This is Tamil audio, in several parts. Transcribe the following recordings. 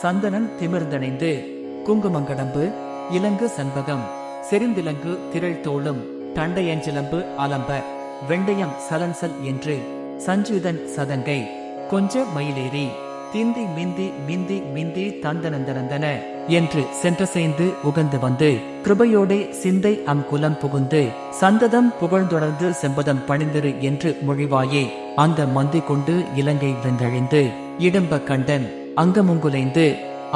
சந்தனன் திமிர்ந்தணைந்து குங்குமங்கடம்பு இலங்கு சண்பகம் செறிந்திலங்கு திரள் தோளும் தண்டையஞ்சிலம்பு அலம்ப வெண்டயம் சலன்சல் என்று சஞ்சுதன் சதங்கை கொஞ்ச மயிலேறி திந்தி மிந்தி மிந்தி மிந்தி தந்தனந்தனந்தன என்று சென்றசைந்து உகந்து வந்து கிருபையோடே சிந்தை அம் குலம் புகுந்து சந்ததம் புகழ்ந்தொடர்ந்து செம்பதம் பணிந்திரு என்று மொழிவாயே அந்த மந்தி கொண்டு இலங்கை வெந்தழிந்து இடம்ப கண்டன் அங்கமுங்குலைந்து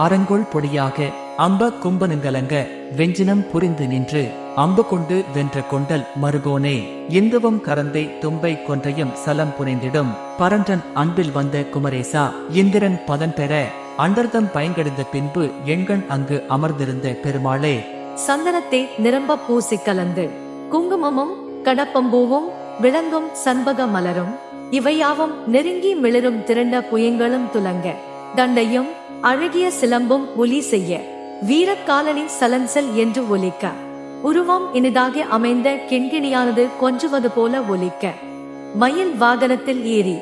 அரங்கோல் பொடியாக அம்ப கும்பனுங்கலங்க வெஞ்சினம் புரிந்து நின்று அம்பு கொண்டு வென்ற கொண்டல் மருகோனே இந்துவும் கரந்தை தும்பை கொன்றையும் சலம் புனைந்திடும். பரன்றன் அன்பில் வந்த குமரேசா இந்திரன் பதன் பெற அண்டர்தம் பயங்கடைந்த பின்பு எங்கண் அங்கு அமர்ந்திருந்த பெருமாளே. சந்தனத்தை நிரம்ப பூசி கலந்து குங்குமமும் கடப்பம்பூவும் விளங்கும் சண்பக மலரும் இவையாவும் நெருங்கி மிளரும் திரண்ட புயங்களும் துலங்க. தண்டையும் அழகிய சிலம்பும் ஒலி செய்ய வீரக்காலனி சலன்சல் என்று ஒலிக்க. உருவம் இனிதாக அமைந்த கிண்கிணியானது கொஞ்சுவது போல ஒலிக்க. மயில் வாகனத்தில் ஏறி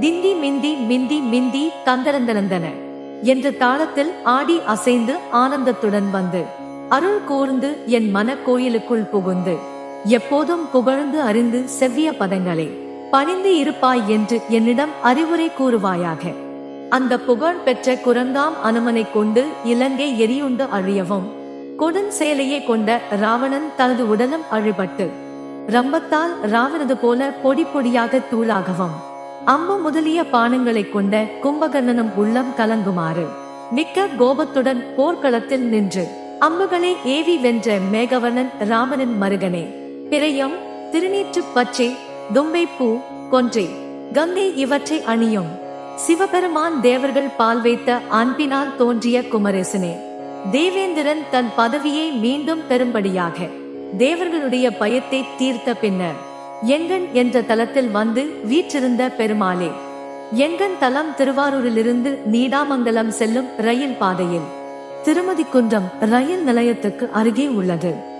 திந்தி மிந்தி மிந்தி மிந்தி தந்தரந்தனந்தன என்ற தாளத்தில் ஆடி அசைந்து ஆனந்தத்துடன் வந்து அருள் கூர்ந்து என் மன கோயிலுக்குள் புகுந்து எப்போதும் புகழ்ந்து அறிந்து செவ்விய பதங்களே பணிந்து இருப்பாய் என்று என்னிடம் அறிவுரை கூறுவாயாக. அந்த புகழ் பெற்ற குரங்காம் அனுமனை கொண்டு இலங்கை எரியுண்டு அழியவும். கொடன் செயலையே கொண்ட ராவணன் தனது உடலும் அழிபட்டு ரம்பத்தால் ராவணது போல பொடி பொடியாக தூளாகவும். அம்பு முதலிய பானங்களைக் கொண்ட கும்பகர்ணனும் உள்ளம் கலங்குமாறு மிக்க கோபத்துடன் போர்க்களத்தில் நின்று அம்புகளை ஏவி வென்ற மேகவர்ணன் ராமனின் மருகனே பிறையும் திருநீற்று பச்சை பூ கொன்றை கங்கை இவற்றை அணியும். சிவபெருமான் தேவர்கள் பால் வைத்த அன்பினால் தோன்றிய குமரேசனே தேவேந்திரன் தன் பதவியை மீண்டும் பெறும்படியாக தேவர்களுடைய பயத்தை தீர்த்த பின்னர் எங்கன் என்ற தலத்தில் வந்து வீற்றிருந்த பெருமாளே எங்கன் தலம் திருவாரூரிலிருந்து நீடாமங்கலம் செல்லும் ரயில் பாதையில் திருமதி குன்றம் ரயில் நிலையத்துக்கு அருகே உள்ளது.